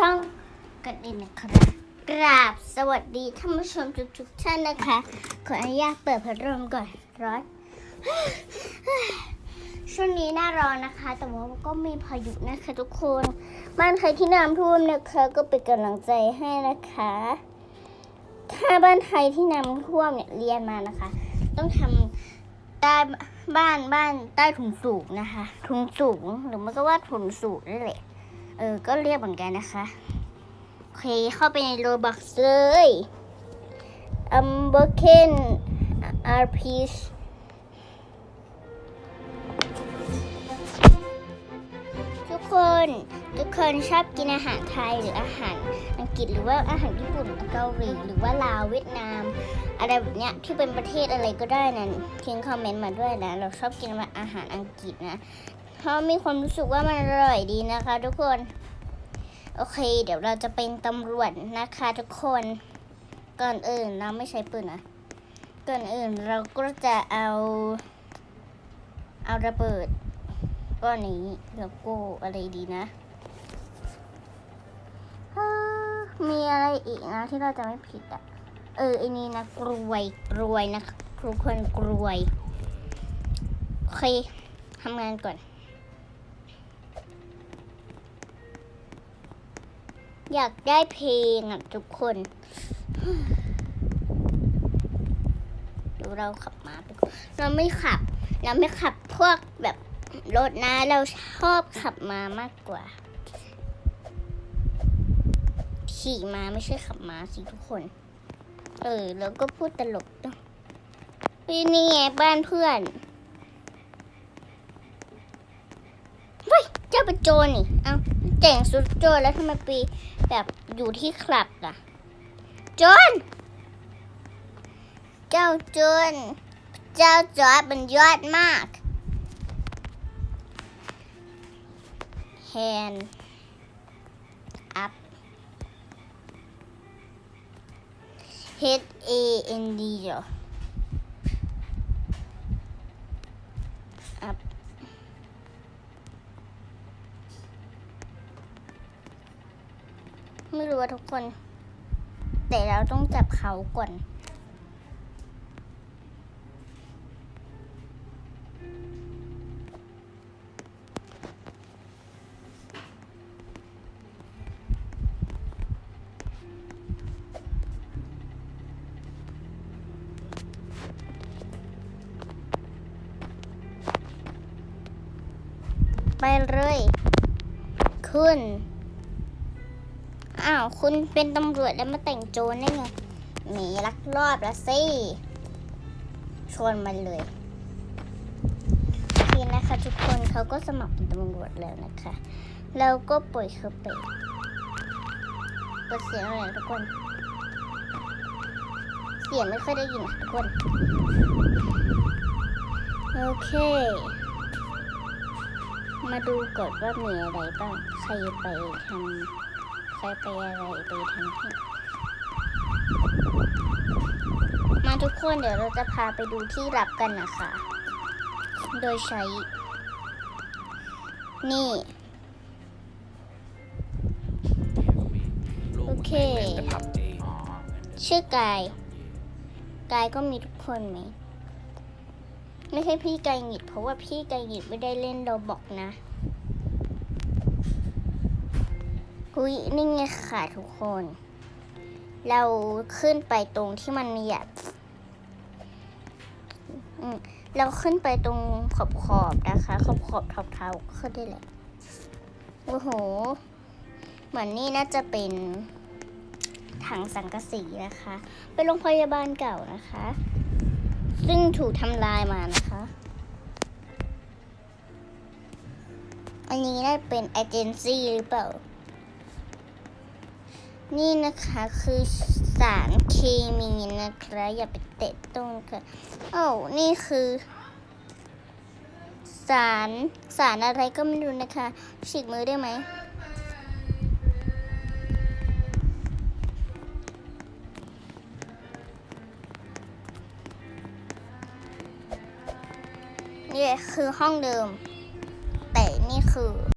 ต้องกันดีนะครับกราบสวัสดีท่านผู้ชมทุกๆท่านนะคะ ขออนุญาตเปิดพัดลมก่อนร้อนช่วงนี้หน้าร้อนนะคะ แต่ว่าก็มีพายุนะคะทุกคนบ้านใครที่น้ำท่วมนะคะ ก็เป็นกำลังใจให้นะคะ ถ้าบ้านใครที่น้ำท่วมเนี่ยเรียนมานะคะ ต้องทำใต้บ้านบ้านใต้ถุนสูงนะคะทุนสูงหรือมันก็ว่าทุนสูงนั่นแหละ เออ ก็เรียกเหมือนกันนะคะ โอเค เข้าไปในโรบักเลยอัมเบอร์เคนอาร์พีชทุกคนทุกคนชอบกินอาหารไทยหรืออาหารอังกฤษหรือว่าอาหารญี่ปุ่นเกาหลีหรือว่าลาวเวียดนาม อะไรแบบเนี้ยที่เป็นประเทศอะไรก็ได้นะทิ้งคอมเมนต์มาด้วยนะ เราชอบกินอาหารอังกฤษนะ เพราะมีความรู้สึกว่ามันอร่อยดีนะคะ ทุกคน โอเค เดี๋ยวเราจะเป็นตำรวจนะคะ ทุกคน ก่อนอื่นเราไม่ใช้ปืนนะก่อนอื่นเราก็จะเอา เอาระเบิดก้อนนี้แล้วก็อะไรดีนะมีอะไรอีกนะที่เราจะไม่ผิดอะเออไอ้นี่นะกรวยกรวยนะทุกคนกรวยโอเคทำงานก่อน อยากได้เพลงอะทุกคนดูเราขับมาไปก่อนเราไม่ขับ เราไม่ขับพวกแบบรถนะเราชอบขับมามากกว่า ขี่มาไม่ใช่ขับมาสิทุกคน เออ แล้วก็พูดตลกด้วยนี่ไงบ้านเพื่อนเฮ้ยเจ้าเป็นโจรนี่ เอ้า แต่งสุดโจรแล้วทำไมไปแบบอยู่ที่คลับล่ะโจรเจ้าโจรเจ้าจอร์ดมันยอดมาก hand up H A N D เหรอ ไม่รู้ว่าทุกคน แต่เราต้องจับเขาก่อนไปเลยคุณ อ้าวคุณเป็นตำรวจแล้วมาแต่งโจรได้ไงหนีลักลอบละสิชวนมันเลยทีนะคะ ทุกคนเขาก็สมัครเป็นตำรวจแล้วนะคะแล้วก็ปล่อยเขาไปเปิดเสียงอะไรทุกคน เสียงไม่ค่อยได้ยินนะทุกคน โอเค มาดูก่อนว่ามีอะไรบ้าง ใครไปทำ ใครไปอะไรไปทำที่มาทุกคนเดี๋ยวเราจะพาไปดูที่รับกันนะคะ โดยใช้ นี่ โอเค ชื่อกาย กายก็มีทุกคนไหม ไม่ใช่พี่ไกหงิดเพราะว่าพี่ไกหงิดไม่ได้เล่นโรบอกนะ หุยนี่ไงค่ะทุกคน เราขึ้นไปตรงที่มันมีแบบเราขึ้นไปตรงขอบขอบนะคะ ขอบขอบทอปเท้าขึ้นได้แหละโอ้โห เหมือนนี่น่าจะเป็นถังสังกะสีนะคะ เป็นโรงพยาบาลเก่านะคะ ซึ่งถูกทำลายมานะคะ อันนี้น่าจะเป็นเอเจนซี่หรือเปล่า นี่นะคะคือสารเคมีนะคะอย่าไปเตะต้องค่ะโอ้นี่คือ สารสารอะไรก็ไม่รู้นะคะฉีกมือได้ไหมนี่คือห้องเดิม แต่นี่คือ